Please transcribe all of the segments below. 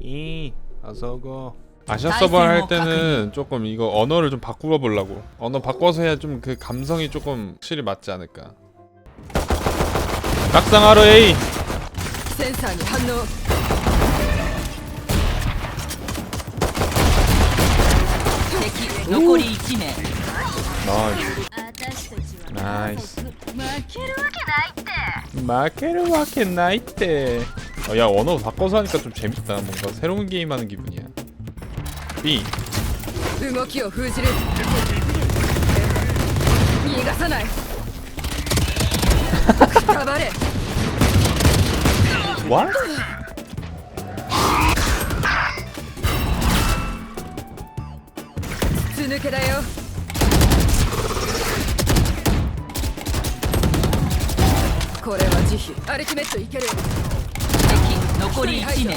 이 어서고 아시아 서버 할 때는 조금 이거 언어를 좀 바꾸어 보려고 언어 바꿔서 해야 좀 그 감성이 조금 확실히 맞지 않을까 낙상하러 A センサーに反応敵残り1名 나이스 나이스負けるわけないって 어, 야 언어 바꿔서 하니까 좀 재밌다 뭔가 새로운 게임 하는 기분이야 B 動きを封じる逃がさないくたばれ What? 筒抜けだよこれは慈悲アルティメットいける敵 残り1名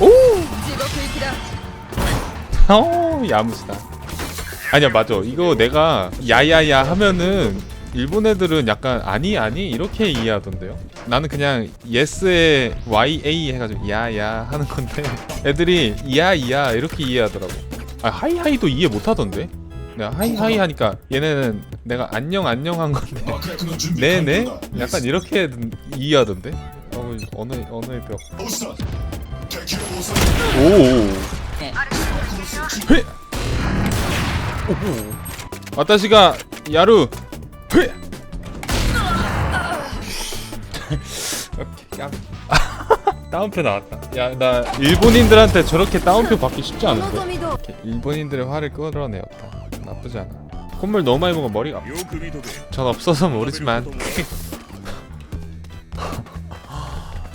오! 地獄行きだ 어 야무지다 아니야 맞아 이거 내가 야야야 하면은 일본 애들은 약간 아니 아니 이렇게 이해하던데요 나는 그냥 예스에 YA 해가지고 야야 하는 건데 애들이 야야 이렇게 이해하더라고 아 하이하이도 이해 못하던데 내가 하이하이 하니까 얘네는 내가 안녕 안녕 한 건데 네네 약간 이렇게 이해하던데 어 언어 언어의 벽? 오. ね 와타시가 야루. 헤! 오케이, 야. 다운표 나왔다. 야 나 일본인들한테 저렇게 다운표 받기 쉽지 않은데. 이렇게 일본인들의 화를 끌어내었다 나쁘지 않아. 콧물 너무 많이 먹으면 머리가 아파. 전 없어서 모르지만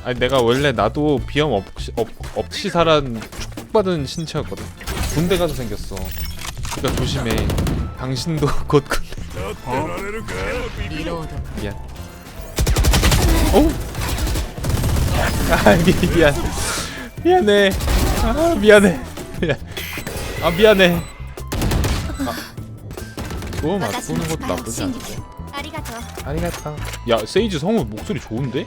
아니 내가 원래 나도 비염 없이, 없, 없이 살은 축복받은 신체였거든. 군대 가서 생겼어. 그러니까 조심해. 당신도 곧 군대 어? 미안. 어? 아 미, 미안. 미안해. 아 미안해. 아 미안해. 아. 그거 맞추는 것도 나쁘지 않아 아리가토. 야 세이지 성우 목소리 좋은데?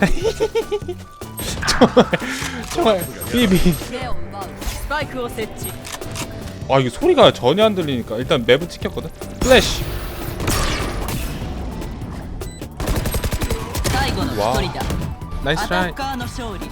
야 無事 정말 비비 目を奪うスパイクを設置 아 이게 소리가 전혀 안 들리니까 일단 맵은 찍혔거든 플래시 最後の1人だア 나이스 タッ 트라이 カーの勝利